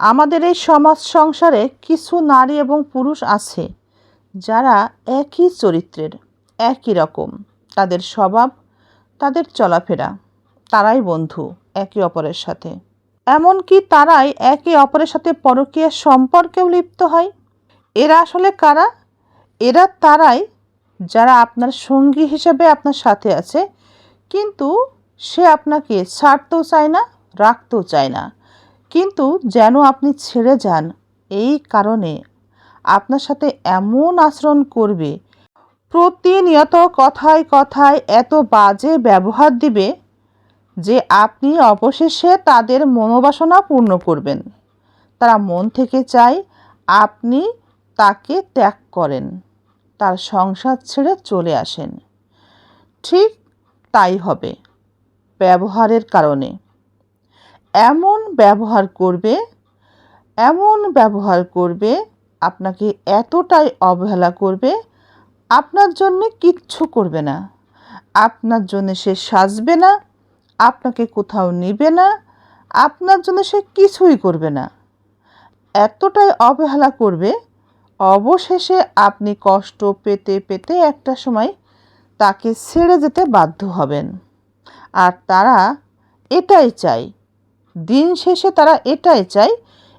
আমাদের এই সমাজ সংসারে কিছু নারী এবং পুরুষ আছে, যারা একই চরিত্রের, একই রকম। তাদের স্বভাব, তাদের চলাফেরা, তারাই বন্ধু একে অপরের সাথে। এমনকি তারাই একে অপরের সাথে পরকীয় সম্পর্কেও লিপ্ত হয়। এরা আসলে কারা? এরা তারাই যারা আপনার সঙ্গী হিসেবে আপনার সাথে আছে, কিন্তু সে আপনাকে ছাড়তেও চায় না, রাখতেও চায় না। কিন্তু যেন আপনি ছেড়ে যান, এই কারণে আপনার সাথে এমন আচরণ করবে। প্রতিনিয়ত কথায় কথায় এত বাজে ব্যবহার দিবে যে আপনি অবশেষে তাদের মনোবাসনা পূর্ণ করবেন। তারা মন থেকে চায় আপনি তাকে ত্যাগ করেন, তার সংসার ছেড়ে চলে আসেন। ঠিক তাই হবে, ব্যবহারের কারণে। এমন ব্যবহার করবে, এমন ব্যবহার করবে, আপনাকে এতটাই অবহেলা করবে, আপনার জন্য কিচ্ছু করবে না। আপনার জন্য সে সাজবে না, আপনাকে কোথাও নেবে না, আপনার জন্য সে কিছুই করবে না। এতটাই অবহেলা করবে, অবশেষে আপনি কষ্ট পেতে পেতে একটা সময় তাকে ছেড়ে যেতে বাধ্য হবেন। আর তারা এটাই চায় দিন শেষে তারা এটাই চায়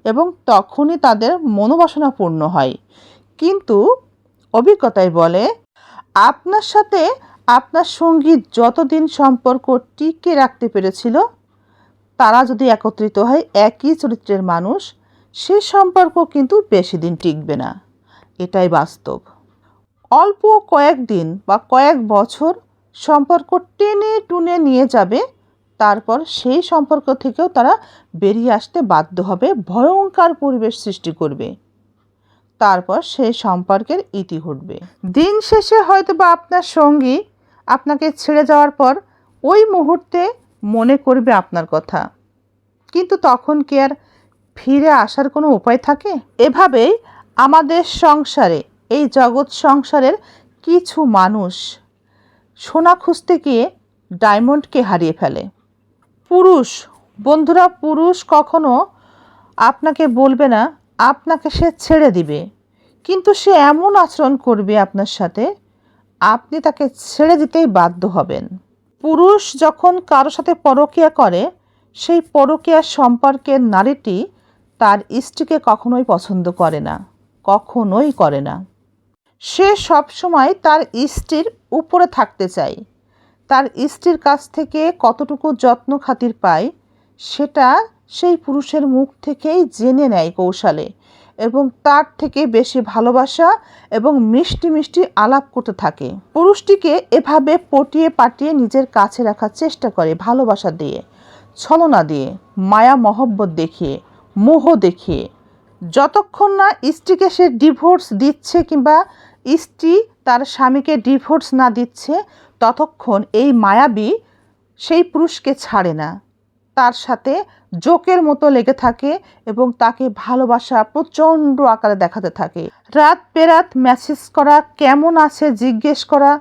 এবং তখনই তাদের মনোবাসনা পূর্ণ হয়। কিন্তু অভিজ্ঞতায় বলে, আপনার সাথে আপনার সঙ্গী যতদিন সম্পর্ক টিকে রাখতে পেরেছিল, তারা যদি একত্রিত হয় একই চরিত্রের মানুষ, সে সম্পর্ক কিন্তু বেশি দিন টিকবে না। এটাই বাস্তব। অল্প কয়েকদিন বা কয়েক বছর সম্পর্ক টেনে টুনে নিয়ে যাবে তারপর সেই সম্পর্ক থেকেও তারা বেরিয়ে আসতে বাধ্য হবে, ভয়ঙ্কর পরিবেশ সৃষ্টি করবে। তারপর সেই সম্পর্কের ইতি ঘটবে। দিন শেষে হয়তো বা আপনার সঙ্গী আপনাকে ছেড়ে যাওয়ার পর ওই মুহূর্তে মনে করবে আপনার কথা। কিন্তু তখন কি আর ফিরে আসার কোনো উপায় থাকে? এভাবেই আমাদের সংসারে, এই জগৎ সংসারের কিছু মানুষ সোনা খুঁজতে গিয়ে ডায়মন্ডকে হারিয়ে ফেলে। পুরুষ, বন্ধুরা পুরুষ কখনো আপনাকে বলবে না, আপনাকে সে ছেড়ে দিবে। কিন্তু সে এমন আচরণ করবে আপনার সাথে, আপনি তাকে ছেড়ে দিতেই বাধ্য হবেন। পুরুষ যখন কারও সাথে পরকীয়া করে, সেই পরকীয়া সম্পর্কের নারীটি তার স্ত্রীকে কখনোই পছন্দ করে না, কখনোই করে না। সে সবসময় তার স্ত্রীর উপরে থাকতে চায়। তার স্ত্রীর কাছ থেকে কতটুকু যত্ন খাতির পায়, সেটা সেই পুরুষের মুখ থেকেই জেনে নেয় কৌশলে এবং তার থেকে বেশি ভালোবাসা এবং মিষ্টি মিষ্টি আলাপ করতে থাকে। পুরুষটিকে এভাবে পটিয়ে পাটিয়ে নিজের কাছে রাখার চেষ্টা করে ভালোবাসা দিয়ে, ছলনা দিয়ে, মায়া মহব্বত দেখিয়ে, মোহ দেখিয়ে। যতক্ষণ না স্ত্রীকে সে ডিভোর্স দিচ্ছে কিংবা স্ত্রী তার স্বামীকে ডিভোর্স না দিচ্ছে ততক্ষণ এই মায়াবী সেই পুরুষকে ছাড়ে না। তার সাথে জোকের মতো লেগে থাকে এবং তাকে ভালোবাসা প্রচণ্ড আকারে দেখাতে থাকে। রাত বেরাত মেসেজ করা, কেমন আছে জিজ্ঞেস করা,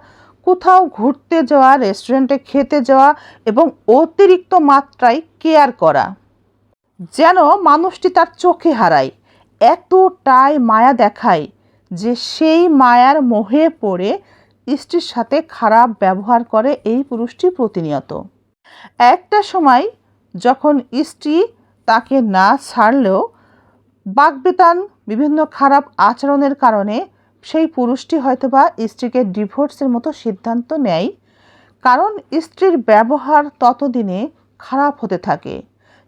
কোথাও ঘুরতে যাওয়া রেস্টুরেন্টে খেতে যাওয়া এবং অতিরিক্ত মাত্রায় কেয়ার করা। যেন মানুষটি তার চোখে হারায়। এতটাই মায়া দেখায় যে সেই মায়ার মোহে পড়ে স্ত্রীর সাথে খারাপ ব্যবহার করে এই পুরুষটি প্রতিনিয়ত। একটা সময় যখন স্ত্রী তাকে না ছাড়লেও বাগবেতান বিভিন্ন খারাপ আচরণের কারণে সেই পুরুষটি হয়তোবা স্ত্রীকে ডিভোর্সের মতো সিদ্ধান্ত নেয়, কারণ স্ত্রীর ব্যবহার ততদিনে খারাপ হতে থাকে।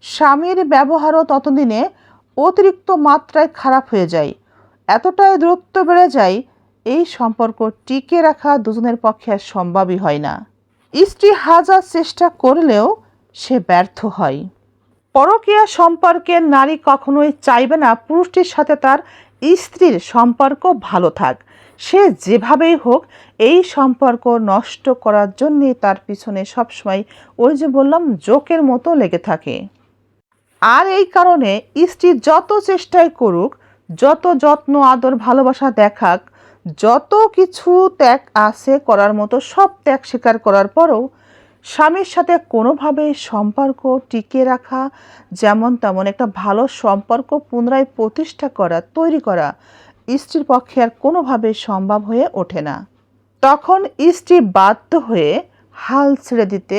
স্বামীর ব্যবহারও ততদিনে অতিরিক্ত মাত্রায় খারাপ হয়ে যায়। এতটাই দূরত্ব বেড়ে যায় এই সম্পর্ক টিকে রাখা দুজনের পক্ষে আর সম্ভবই হয় না। স্ত্রী হাজার চেষ্টা করলেও সে ব্যর্থ হয়। পরকীয়া সম্পর্কের নারী কখনোই চাইবে না পুরুষটির সাথে তার স্ত্রীর সম্পর্ক ভালো থাক। সে যেভাবেই হোক, এই সম্পর্ক নষ্ট করার জন্যে তার পিছনে সবসময় ওই যে বললাম, জোকের মতো লেগে থাকে। আর এই কারণে স্ত্রী যত চেষ্টাই করুক, যত যত্ন, আদর, ভালোবাসা দেখাক যত কিছু ত্যাগ আছে করার মতো সব ত্যাগ স্বীকার করার পরও স্বামীর সাথে কোনোভাবে সম্পর্ক টিকিয়ে রাখা, যেমন তেমন একটা ভালো সম্পর্ক পুনরায় প্রতিষ্ঠা করা, তৈরি করা স্ত্রীর পক্ষে আর কোনোভাবে সম্ভব হয়ে ওঠে না। তখন স্ত্রী বাধ্য হয়ে হাল ছেড়ে দিতে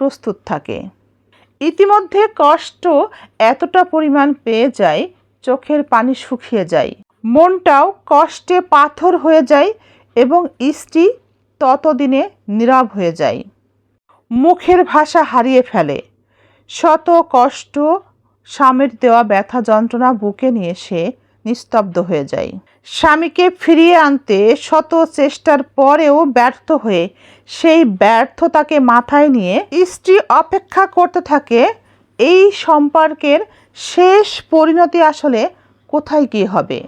প্রস্তুত থাকে। ইতিমধ্যে কষ্ট এতটা পরিমাণ পেয়ে যায়, চোখের পানি শুকিয়ে যায়। মনটাও কষ্টে পাথর হয়ে যায় এবং স্ত্রী ততদিনে নীরব হয়ে যায়। মুখের ভাষা হারিয়ে ফেলে। শত কষ্ট স্বামীর দেওয়া ব্যথা যন্ত্রণা বুকে নিয়ে সে নিস্তব্ধ হয়ে যায়। স্বামীকে ফিরিয়ে আনতে শত চেষ্টার পরেও ব্যর্থ হয়ে সেই ব্যর্থতাকে মাথায় নিয়ে স্ত্রী অপেক্ষা করতে থাকে, এই সম্পর্কের শেষ পরিণতি আসলে কোথায় গিয়ে হবে?